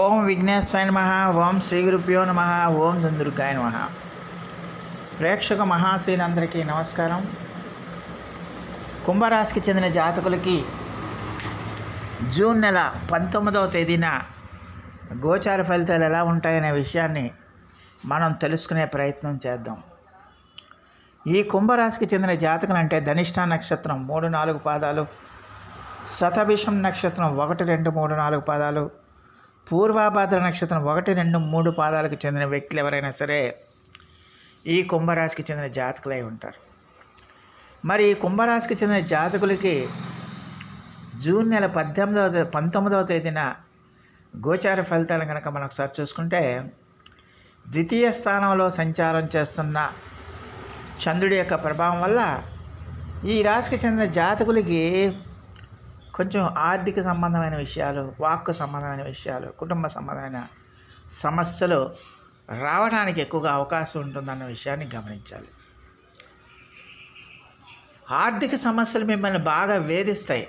ఓం విఘ్నేశ్వరాయ నమ ఓం శ్రీ గురుభ్యో నమ ఓం దుందుర్గాయ నమ. ప్రేక్షక మహాశీలందరికీ నమస్కారం. కుంభరాశికి చెందిన జాతకులకి జూన్ నెల పంతొమ్మిదవ తేదీన గోచార ఫలితాలు ఎలా ఉంటాయనే విషయాన్ని మనం తెలుసుకునే ప్రయత్నం చేద్దాం. ఈ కుంభరాశికి చెందిన జాతకులు అంటే ధనిష్ట నక్షత్రం మూడు నాలుగు పాదాలు శతభిషం నక్షత్రం ఒకటి రెండు మూడు నాలుగు పాదాలు పూర్వాభాద్ర నక్షత్రం ఒకటి రెండు మూడు పాదాలకు చెందిన వ్యక్తులు ఎవరైనా సరే ఈ కుంభరాశికి చెందిన జాతకులై ఉంటారు. మరి ఈ కుంభరాశికి చెందిన జాతకులకి జూన్ నెల పద్దెనిమిదవ పంతొమ్మిదవ తేదీన గోచార ఫలితాలు కనుక మనం ఒకసారి చూసుకుంటే ద్వితీయ స్థానంలో సంచారం చేస్తున్న చంద్రుడి యొక్క ప్రభావం వల్ల ఈ రాశికి చెందిన జాతకులకి కొంచెం ఆర్థిక సంబంధమైన విషయాలు వాక్కు సంబంధమైన విషయాలు కుటుంబ సంబంధమైన సమస్యలు రావడానికి ఎక్కువగా అవకాశం ఉంటుందన్న విషయాన్ని గమనించాలి. ఆర్థిక సమస్యలు మిమ్మల్ని బాగా వేధిస్తాయి.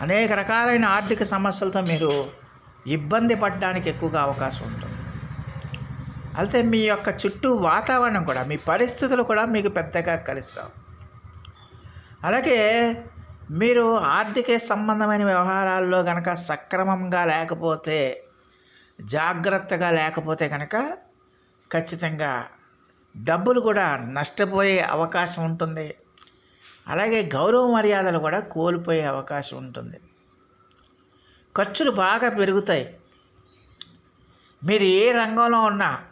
అనేక రకాలైన ఆర్థిక సమస్యలతో మీరు ఇబ్బంది పడడానికి ఎక్కువగా అవకాశం ఉంటుంది. అయితే మీ యొక్క చుట్టూ వాతావరణం కూడా మీ పరిస్థితులు కూడా మీకు పెద్దగా కలిసి రావు. అలాగే మీరు ఆర్థిక సంబంధమైన వ్యవహారాల్లో కనుక సక్రమంగా లేకపోతే జాగ్రత్తగా లేకపోతే కనుక ఖచ్చితంగా డబ్బులు కూడా నష్టపోయే అవకాశం ఉంటుంది. అలాగే గౌరవ మర్యాదలు కూడా కోల్పోయే అవకాశం ఉంటుంది. ఖర్చులు బాగా పెరుగుతాయి. మీరు ఏ రంగంలో ఉన్నా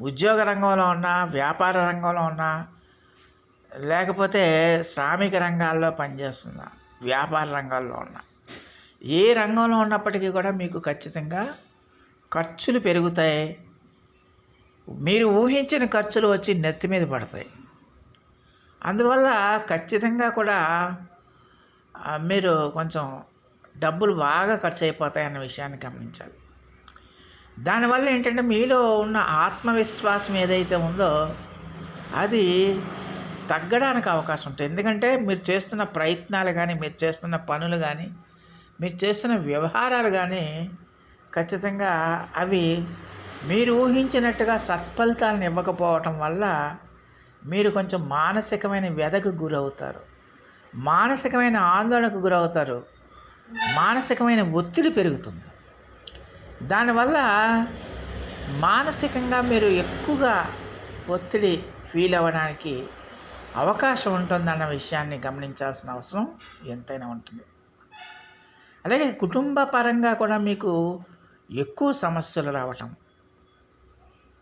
ఉద్యోగ రంగంలో ఉన్నా వ్యాపార రంగంలో ఉన్నా లేకపోతే శ్రామిక రంగాల్లో పనిచేస్తున్నా వ్యాపార రంగాల్లో ఉన్నా. ఏ రంగంలో ఉన్నప్పటికీ కూడా మీకు ఖచ్చితంగా ఖర్చులు పెరుగుతాయి. మీరు ఊహించిన ఖర్చులు వచ్చి నెత్తి మీద పడతాయి. అందువల్ల ఖచ్చితంగా కూడా మీరు కొంచెం డబ్బులు బాగా ఖర్చు అయిపోతాయి అన్న విషయాన్ని గమనించాలి. దానివల్ల ఏంటంటే మీలో ఉన్న ఆత్మవిశ్వాసం ఏదైతే ఉందో అది తగ్గడానికి అవకాశం ఉంటుంది. ఎందుకంటే మీరు చేస్తున్న ప్రయత్నాలు కానీ మీరు చేస్తున్న పనులు కానీ మీరు చేస్తున్న వ్యవహారాలు కానీ ఖచ్చితంగా అవి మీరు ఊహించినట్టుగా సత్ఫలితాలను ఇవ్వకపోవటం వల్ల మీరు కొంచెం మానసికమైన వ్యధకు గురవుతారు. మానసికమైన ఆందోళనకు గురవుతారు. మానసికమైన ఒత్తిడి పెరుగుతుంది. దానివల్ల మానసికంగా మీరు ఎక్కువగా ఒత్తిడి ఫీల్ అవ్వడానికి అవకాశం ఉంటుందన్న విషయాన్ని గమనించాల్సిన అవసరం ఎంతైనా ఉంటుంది. అలాగే కుటుంబ పరంగా కూడా మీకు ఎక్కువ సమస్యలు రావటం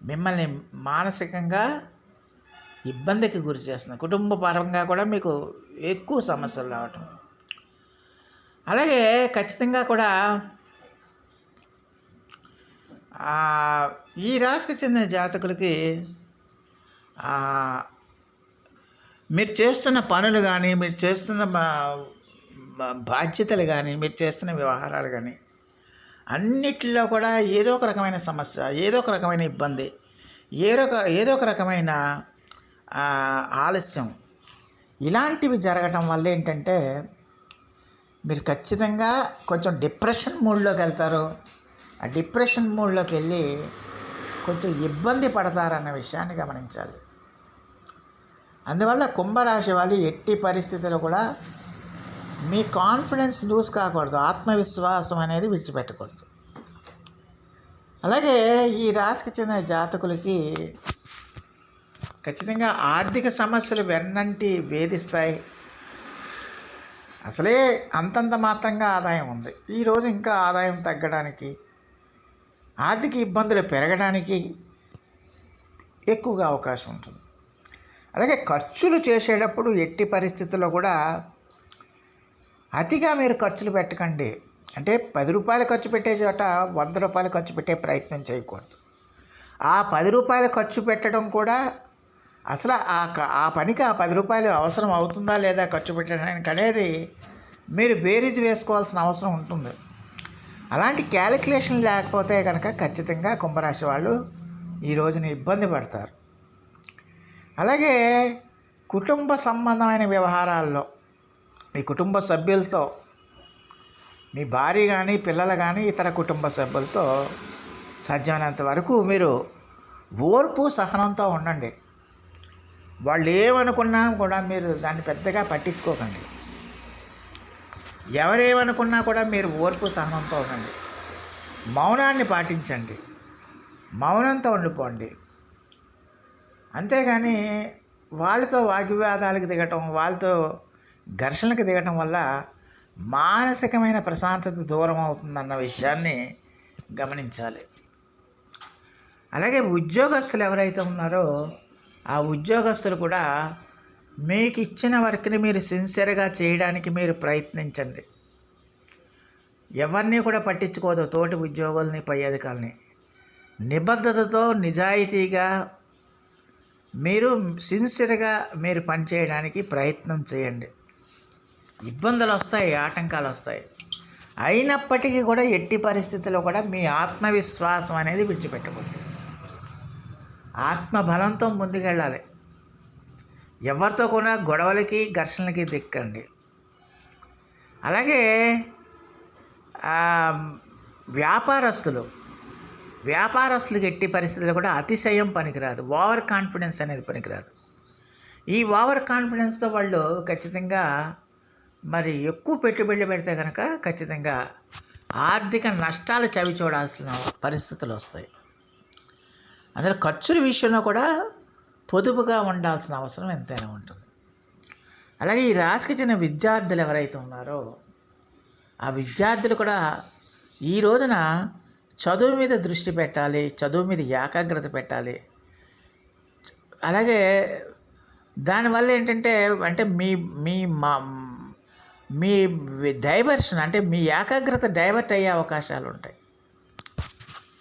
మిమ్మల్ని మానసికంగా ఇబ్బందికి గురి చేస్తుంది కుటుంబ పరంగా కూడా మీకు ఎక్కువ సమస్యలు రావటం. అలాగే ఖచ్చితంగా కూడా ఈ రాశికి చెందిన జాతకులకి మీరు చేస్తున్న పనులు కానీ మీరు చేస్తున్న బాధ్యతలు కానీ మీరు చేస్తున్న వ్యవహారాలు కానీ అన్నిటిలో కూడా ఏదో ఒక రకమైన సమస్య ఏదో ఒక రకమైన ఇబ్బంది ఏదో ఒక ఏదో ఒక రకమైన ఆలస్యం. ఇలాంటివి జరగటం వల్ల ఏంటంటే మీరు ఖచ్చితంగా కొంచెం డిప్రెషన్ మూడ్లోకి వెళ్తారు. ఆ డిప్రెషన్ మూడ్లోకి వెళ్ళి కొంచెం ఇబ్బంది పడతారన్న విషయాన్ని గమనించాలి. అందువల్ల కుంభరాశి వాళ్ళు ఎట్టి పరిస్థితుల్లో కూడా మీ కాన్ఫిడెన్స్ లూజ్ కాకూడదు. ఆత్మవిశ్వాసం అనేది విడిచిపెట్టకూడదు. అలాగే ఈ రాశికి చెందిన జాతకులకి ఖచ్చితంగా ఆర్థిక సమస్యలు వెన్నంటి వేధిస్తాయి. అసలే అంతంత మాత్రంగా ఆదాయం ఉంది. ఈరోజు ఇంకా ఆదాయం తగ్గడానికి ఆర్థిక ఇబ్బందులు పెరగడానికి ఎక్కువగా అవకాశం ఉంటుంది. అలాగే ఖర్చులు చేసేటప్పుడు ఎట్టి పరిస్థితుల్లో కూడా అతిగా మీరు ఖర్చులు పెట్టకండి. అంటే పది రూపాయలు ఖర్చు పెట్టే చోట వంద రూపాయలు ఖర్చు పెట్టే ప్రయత్నం చేయకూడదు. ఆ పది రూపాయలు ఖర్చు పెట్టడం కూడా అసలు ఆ ఆ పనికి ఆ పది రూపాయలు అవసరం అవుతుందా లేదా ఖర్చు పెట్టడానికి అనేది మీరు బేరీజ్ వేసుకోవాల్సిన అవసరం ఉంటుంది. అలాంటి క్యాలిక్యులేషన్ లేకపోతే కనుక ఖచ్చితంగా కుంభరాశి వాళ్ళు ఈ రోజున ఇబ్బంది పడతారు. అలాగే కుటుంబ సంబంధమైన వ్యవహారాల్లో మీ కుటుంబ సభ్యులతో మీ భార్య కానీ పిల్లలు కానీ ఇతర కుటుంబ సభ్యులతో సాధ్యమైనంత వరకు మీరు ఓర్పు సహనంతో ఉండండి. వాళ్ళు ఏమనుకున్నా కూడా మీరు దాన్ని పెద్దగా పట్టించుకోకండి. ఎవరేమనుకున్నా కూడా మీరు ఓర్పు సహనంతో ఉండండి. మౌనాన్ని పాటించండి. మౌనంతో ఉండిపోండి. అంతేగాని వాళ్ళతో వాగ్వివాదాలకు దిగటం వాళ్ళతో ఘర్షణలకు దిగటం వల్ల మానసికమైన ప్రశాంతత దూరం అవుతుందన్న విషయాన్ని గమనించాలి. అలాగే ఉద్యోగస్తులు ఎవరైతే ఉన్నారో ఆ ఉద్యోగస్తులు కూడా మీకు ఇచ్చిన వర్క్ని మీరు సిన్సియర్గా చేయడానికి మీరు ప్రయత్నించండి. ఎవరిని కూడా పట్టించుకోదు తోటి ఉద్యోగుల్ని పై అధికారులని. నిబద్ధతతో నిజాయితీగా మీరు సిన్సియర్గా మీరు పనిచేయడానికి ప్రయత్నం చేయండి. ఇబ్బందులు వస్తాయి ఆటంకాలు వస్తాయి. అయినప్పటికీ కూడా ఎట్టి పరిస్థితుల్లో కూడా మీ ఆత్మవిశ్వాసం అనేది విడిచిపెట్టకూడదు. ఆత్మబలంతో ముందుకెళ్ళాలి. ఎవరితో కూడా గొడవలకి ఘర్షణలకి దిక్కండి. అలాగే వ్యాపారస్తులు వ్యాపారస్తులకు ఎట్టి పరిస్థితుల్లో కూడా అతిశయం పనికిరాదు. ఓవర్ కాన్ఫిడెన్స్ అనేది పనికిరాదు. ఈ ఓవర్ కాన్ఫిడెన్స్తో వాళ్ళు ఖచ్చితంగా మరి ఎక్కువ పెట్టుబడులు పెడితే కనుక ఖచ్చితంగా ఆర్థిక నష్టాలు చవి చూడాల్సిన పరిస్థితులు వస్తాయి. అందులో ఖర్చుల విషయంలో కూడా పొదుపుగా ఉండాల్సిన అవసరం ఎంతైనా ఉంటుంది. అలాగే ఈ రాశికి చెందిన విద్యార్థులు ఎవరైతే ఉన్నారో ఆ విద్యార్థులు కూడా ఈ రోజున చదువు మీద దృష్టి పెట్టాలి చదువు మీద ఏకాగ్రత పెట్టాలి. అలాగే దానివల్ల ఏంటంటే అంటే మీ మీ మా మీ డైవర్షన్ అంటే మీ ఏకాగ్రత డైవర్ట్ అయ్యే అవకాశాలు ఉంటాయి.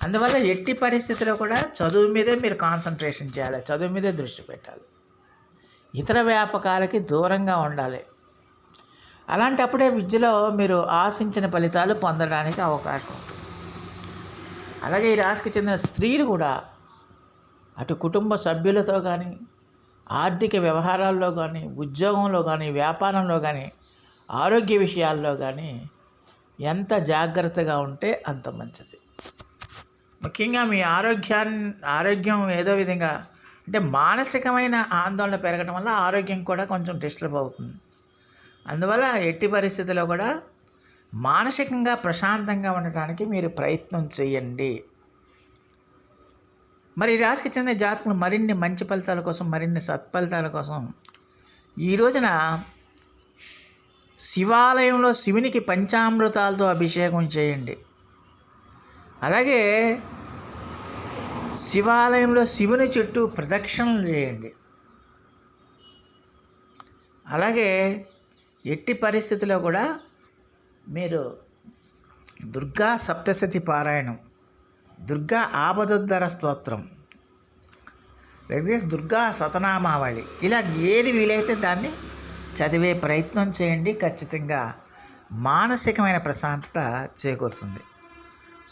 అందువల్ల ఎట్టి పరిస్థితిలో కూడా చదువు మీదే మీరు కాన్సన్ట్రేషన్ చేయాలి చదువు మీదే దృష్టి పెట్టాలి. ఇతర వ్యాపకాలకి దూరంగా ఉండాలి. అలాంటప్పుడే విద్యలో మీరు ఆశించిన ఫలితాలు పొందడానికి అవకాశం ఉంటుంది. అలాగే ఈ రాశికి చెందిన స్త్రీలు కూడా అటు కుటుంబ సభ్యులతో కానీ ఆర్థిక వ్యవహారాల్లో కానీ ఉద్యోగంలో కానీ వ్యాపారంలో కానీ ఆరోగ్య విషయాల్లో కానీ ఎంత జాగ్రత్తగా ఉంటే అంత మంచిది. ముఖ్యంగా మీ ఆరోగ్యాన్ని ఆరోగ్యం ఏదో విధంగా అంటే మానసికమైన ఆందోళన పెరగడం వల్ల ఆరోగ్యం కూడా కొంచెం డిస్టర్బ్ అవుతుంది. అందువల్ల ఎట్టి పరిస్థితిలో కూడా మానసికంగా ప్రశాంతంగా ఉండటానికి మీరు ప్రయత్నం చేయండి. మరి రాశికి చెందిన జాతకులు మరిన్ని మంచి ఫలితాల కోసం మరిన్ని సత్ఫలితాల కోసం ఈ రోజున శివాలయంలో శివునికి పంచామృతాలతో అభిషేకం చేయండి. అలాగే శివాలయంలో శివుని చుట్టూ ప్రదక్షిణలు చేయండి. అలాగే ఎట్టి పరిస్థితిలో కూడా మీరు దుర్గా సప్తశతి పారాయణం దుర్గా ఆపదుద్ధర స్తోత్రం లేదా దుర్గా సతనామావళి ఇలా ఏది వీలైతే దాన్ని చదివే ప్రయత్నం చేయండి. ఖచ్చితంగా మానసికమైన ప్రశాంతత చేకూరుతుంది.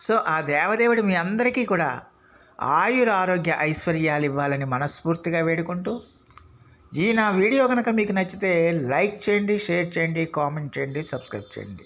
సో ఆ దేవదేవుడు మీ అందరికీ కూడా ఆయుర ఆరోగ్య ఐశ్వర్యాలు ఇవ్వాలని మనస్ఫూర్తిగా వేడుకుంటూ ఈ నా వీడియో కనుక మీకు నచ్చితే లైక్ చేయండి షేర్ చేయండి కామెంట్ చేయండి సబ్స్క్రైబ్ చేయండి.